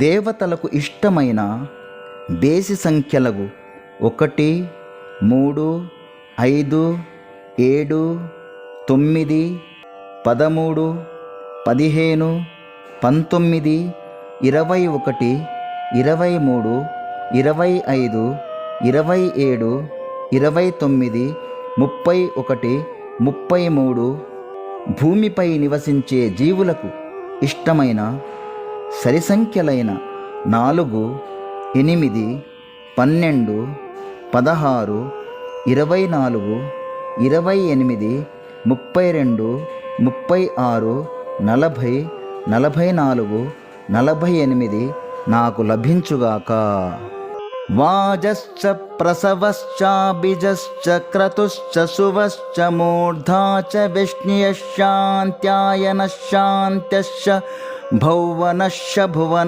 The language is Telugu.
దేవతలకు ఇష్టమైన బేసి సంఖ్యలకు ఒకటి మూడు ఐదు ఏడు తొమ్మిది పదమూడు పదిహేను పంతొమ్మిది ఇరవై ఒకటి ఇరవై మూడు ఇరవై ఐదు ఇరవై ఏడు ఇరవై తొమ్మిది ముప్పై ఒకటి ముప్పై మూడు భూమిపై నివసించే జీవులకు ఇష్టమైన సరిసంఖ్యలైన నాలుగు ఎనిమిది పన్నెండు పదహారు ఇరవై నాలుగు ఇరవై ఎనిమిది ముప్పై రెండు ముప్పై ఆరు నలభై నలభై నాలుగు నలభై ఎనిమిది నాకు లభించుగాక. వాజశ్చ ప్రసవశ్చాబిజశ్చ క్రతుశ్చ సువశ్చ మూర్ధా చ విష్ణుయశాంత్యాయన भुवनश्च भुवन